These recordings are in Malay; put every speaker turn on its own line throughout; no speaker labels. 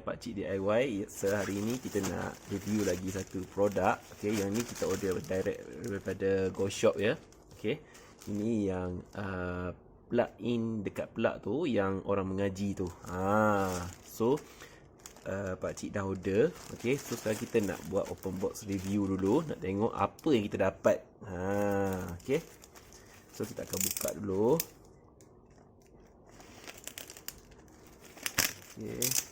Pakcik DIY Sehari ini kita nak review lagi satu produk Okay, yang ni kita order direct daripada Go Shop ya Okay, ini yang uh, plug in dekat plug tu yang orang mengaji tu ha. So, uh, Pakcik dah order Okay, so sekarang kita nak buat open box review dulu Nak tengok apa yang kita dapat ha. Okay, so kita akan buka dulu Okay.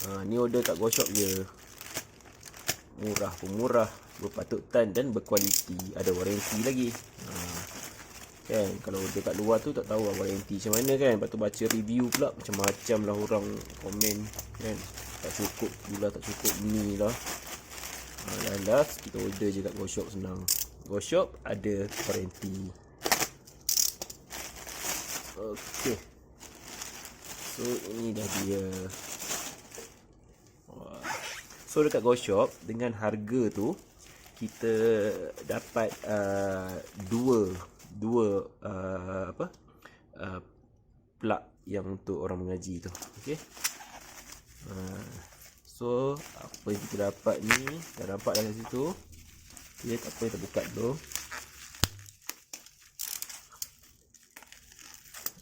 Ha, ni order kat Go Shop je. Murah pun murah. Berpatutan dan berkualiti. Ada waranti lagi. Ha. Kan? Kalau order kat luar tu tak tahu lah waranti macam mana kan. Lepas tu baca review pula. Macam-macam lah orang komen. Kan? Tak cukup. Gula tak cukup. Ni lah. Ha, last kita order je kat Go Shop senang. Go Shop ada waranti. Okey. So ini dah dia. So dekat Go Shop dengan harga tu kita dapat uh, dua dua uh, apa? Uh, plug yang untuk orang mengaji tu. Okey. Uh, so apa yang kita dapat ni dah nampak dalam situ. Okay, tak apa kita buka dulu.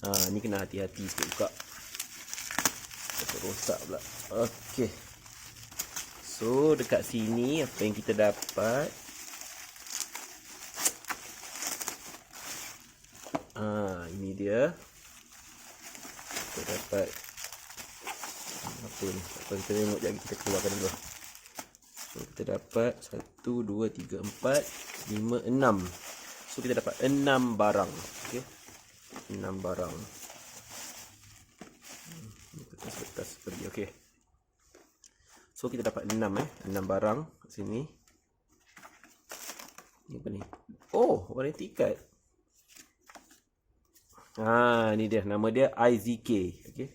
Ha, ni kena hati-hati sikit buka. Rosak pula. Okey. So, dekat sini apa yang kita dapat? Ha, ini dia. Kita dapat apa ni? Apa kita tengok jap kita keluarkan dulu. So, kita dapat 1 2 3 4 5 6. So, kita dapat 6 barang. Okey enam barang kertas-kertas pergi okey so kita dapat enam eh. Enam barang kat sini. Ni apa ni? Oh warranty card. Ha ni dia. Nama dia IZK okey?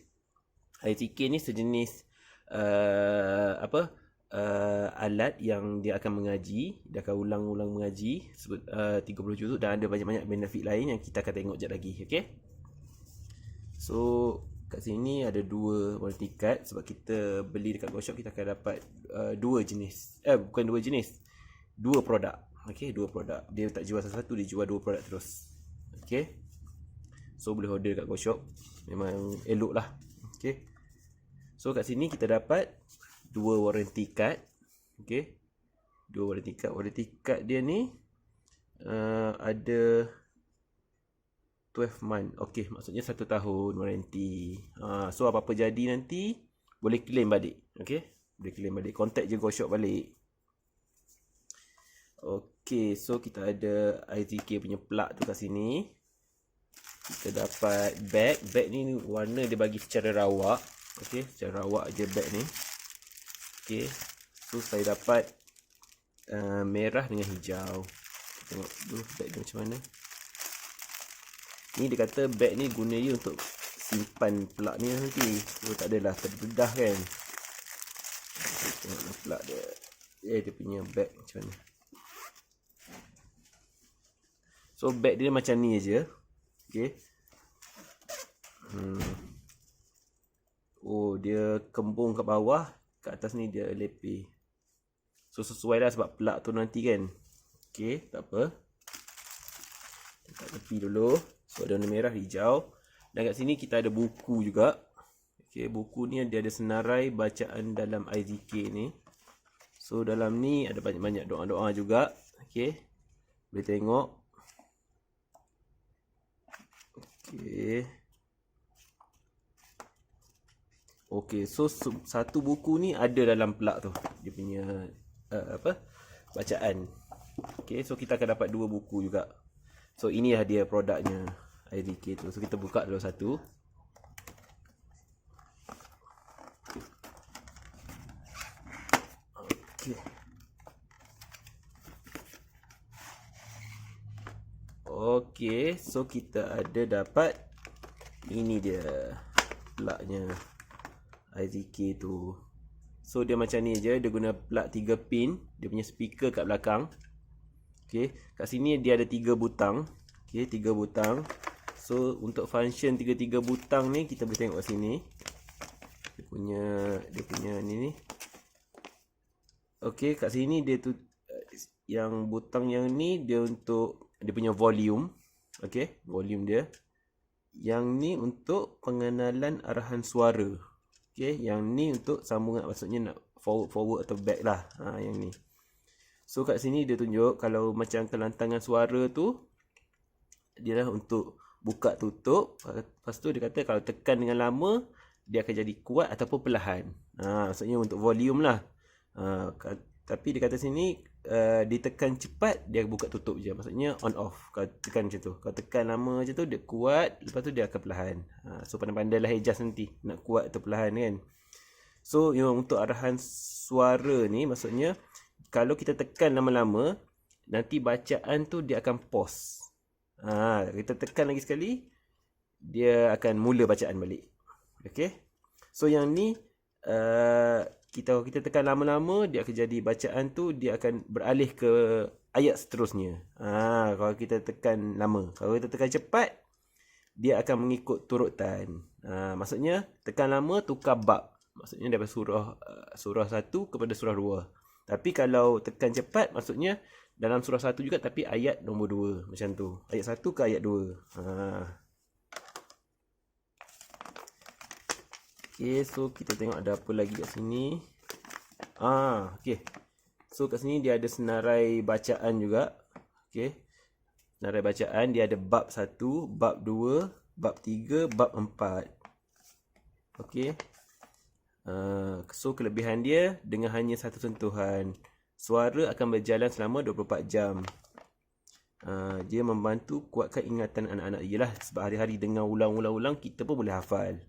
IZK ni sejenis uh, apa? Uh, alat yang dia akan mengaji. Dia akan ulang-ulang mengaji sebut uh, 30 juzuk dan ada banyak-banyak benefit lain yang kita akan tengok jap lagi okey? So kat sini ada dua warranty card sebab kita beli dekat Go Shop kita akan dapat uh, dua jenis. Eh bukan dua jenis. Dua produk. Okey dua produk. Dia tak jual satu-satu dia jual dua produk terus. Okey. So boleh order kat Go Shop. Memang elok lah. Okey. So kat sini kita dapat dua warranty card. Okey. Dua warranty card. Warranty card dia ni uh, ada 12 month. Okey maksudnya satu tahun warranty. Uh, so apa-apa jadi nanti boleh claim balik. Okey? Boleh claim balik. Contact je go shop balik. Okey so kita ada IZK punya plug tu kat sini. Kita dapat bag. Bag ni warna dia bagi secara rawak. Okey? Secara rawak je bag ni. Okey. So saya dapat uh, merah dengan hijau. Tengok dulu beg dia macam mana. Ni dia kata beg ni guna je untuk simpan plug ni nanti. So tak adalah terdedah kan. Tengok plug dia. Eh dia punya beg macam mana. So beg dia macam ni aja. Okey. Hmm. Oh dia kembung kat bawah kat atas ni dia lepi. So sesuai lah sebab plug tu nanti kan. Okey, tak apa. Dekat tepi dulu. So ada warna merah, hijau. Dan kat sini kita ada buku juga. Okey, buku ni dia ada senarai bacaan dalam IZK ni. So dalam ni ada banyak-banyak doa-doa juga. Okey. Boleh tengok. Okey. Okey, so satu buku ni ada dalam plug tu. Dia punya uh, apa? Bacaan. Okey, so kita akan dapat dua buku juga. So ini lah dia produknya IDK tu. So kita buka dulu satu. Okey. Okey, so kita ada dapat ini dia plugnya. IZK tu So dia macam ni je Dia guna plug 3 pin Dia punya speaker kat belakang Okay Kat sini dia ada 3 butang Okay 3 butang So untuk function tiga-tiga butang ni kita boleh tengok kat sini. Dia punya dia punya ni ni. Okey, kat sini dia tu yang butang yang ni dia untuk dia punya volume. Okey, volume dia. Yang ni untuk pengenalan arahan suara. Okey, yang ni untuk sambungan maksudnya nak forward forward atau back lah. Ha yang ni. So kat sini dia tunjuk kalau macam kelantangan suara tu dia lah untuk buka tutup. Lepas tu dia kata kalau tekan dengan lama dia akan jadi kuat ataupun perlahan. Ha, maksudnya untuk volume lah. Ha, tapi dia kata sini uh, ditekan cepat dia buka tutup je. Maksudnya on off. Kalau tekan macam tu. Kalau tekan lama macam tu dia kuat. Lepas tu dia akan perlahan. Ha, so pandai-pandai lah adjust nanti. Nak kuat atau perlahan kan. So yang untuk arahan suara ni maksudnya kalau kita tekan lama-lama nanti bacaan tu dia akan pause. Ha, kita tekan lagi sekali dia akan mula bacaan balik. Okey. So yang ni uh, kita kita tekan lama-lama dia akan jadi bacaan tu dia akan beralih ke ayat seterusnya. Ha, kalau kita tekan lama, kalau kita tekan cepat dia akan mengikut turutan. Ha, maksudnya tekan lama tukar bab. Maksudnya daripada surah uh, surah 1 kepada surah 2. Tapi kalau tekan cepat maksudnya dalam surah satu juga tapi ayat nombor dua macam tu. Ayat satu ke ayat dua. Ha. Okay, so kita tengok ada apa lagi kat sini. Ah, okay. So kat sini dia ada senarai bacaan juga. Okay. Senarai bacaan dia ada bab satu, bab dua, bab tiga, bab empat. Okay. Uh, so kelebihan dia dengan hanya satu sentuhan suara akan berjalan selama 24 jam. Uh, dia membantu kuatkan ingatan anak-anak. Yalah sebab hari-hari dengar ulang-ulang-ulang kita pun boleh hafal.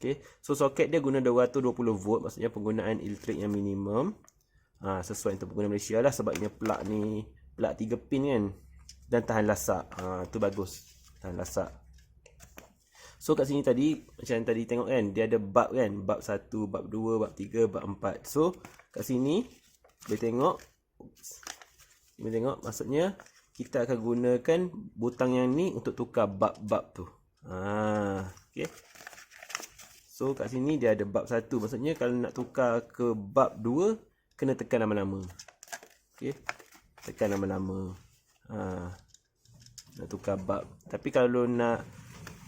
Okay. So soket dia guna 220 volt maksudnya penggunaan elektrik yang minimum. Ha, sesuai untuk pengguna Malaysia lah sebab ini plug ni plug 3 pin kan. Dan tahan lasak. Ha, tu bagus. Tahan lasak. So kat sini tadi macam tadi tengok kan dia ada bab kan. Bab 1, bab 2, bab 3, bab 4. So kat sini boleh tengok. Oops. Boleh tengok Maksudnya Kita akan gunakan Butang yang ni Untuk tukar bab-bab tu. Ha, Okay So kat sini dia ada bab satu. Maksudnya kalau nak tukar ke bab dua Kena tekan lama-lama. Okay Tekan lama-lama. Ha, Nak tukar bab. Tapi kalau nak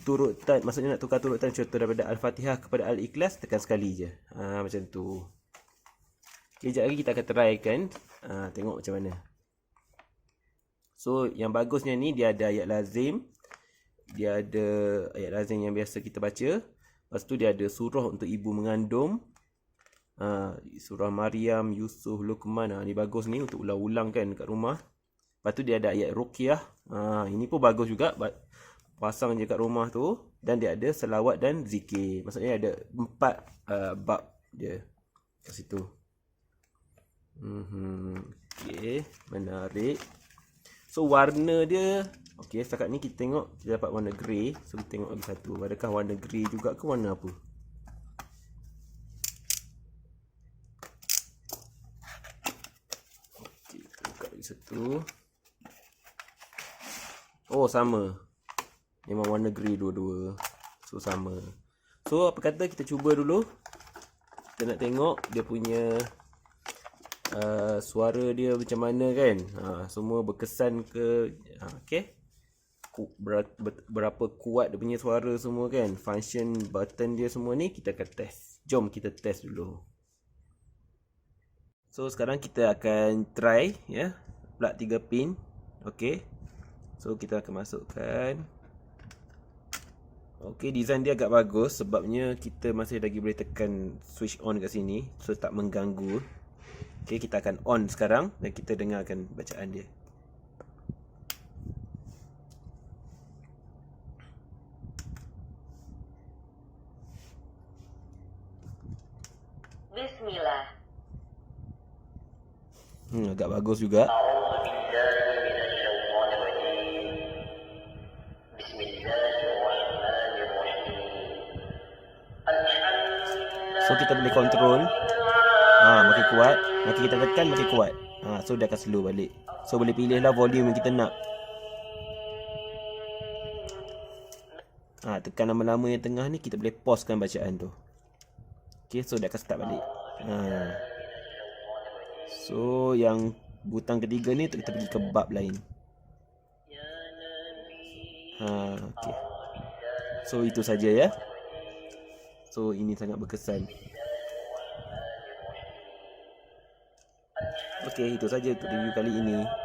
Turutan Maksudnya nak tukar turutan Contoh daripada Al-Fatihah kepada Al-Ikhlas Tekan sekali je ha, Macam tu sekejap lagi kita akan try kan. Uh, tengok macam mana. So, yang bagusnya ni dia ada ayat lazim. Dia ada ayat lazim yang biasa kita baca. Lepas tu dia ada surah untuk ibu mengandung. Uh, surah Maryam, Yusuf, Luqman. Uh, ni bagus ni untuk ulang-ulang kan kat rumah. Lepas tu dia ada ayat Ruqyah. Uh, ini pun bagus juga. Pasang je kat rumah tu. Dan dia ada selawat dan zikir. Maksudnya ada empat uh, bab dia kat situ. Mm-hmm. Okay, menarik. So warna dia, okay setakat ni kita tengok kita dapat warna grey. So kita tengok lagi satu. Adakah warna grey juga ke warna apa? Okay, buka lagi satu. Oh sama. Memang warna grey dua-dua. So sama. So apa kata kita cuba dulu. Kita nak tengok dia punya uh, suara dia macam mana kan. Uh, semua berkesan ke uh, okay Ber, ber, berapa kuat dia punya suara semua kan. Function button dia semua ni kita akan test. Jom kita test dulu. So sekarang kita akan try ya. Plug 3 pin okay so kita akan masukkan Okay, design dia agak bagus sebabnya kita masih lagi boleh tekan switch on kat sini so tak mengganggu Okay, kita akan on sekarang dan kita dengarkan bacaan dia. Bismillah. Hmm, agak bagus juga. So boleh control ha, makin kuat makin kita tekan makin kuat ha, so dia akan slow balik so boleh pilih lah volume yang kita nak Ha, tekan lama-lama yang tengah ni kita boleh pausekan bacaan tu. Okay, so dia akan start balik. Ha. So yang butang ketiga ni kita pergi ke bab lain. Ha, okay. So itu saja ya. So ini sangat berkesan. Okay, itu saja untuk review kali ini.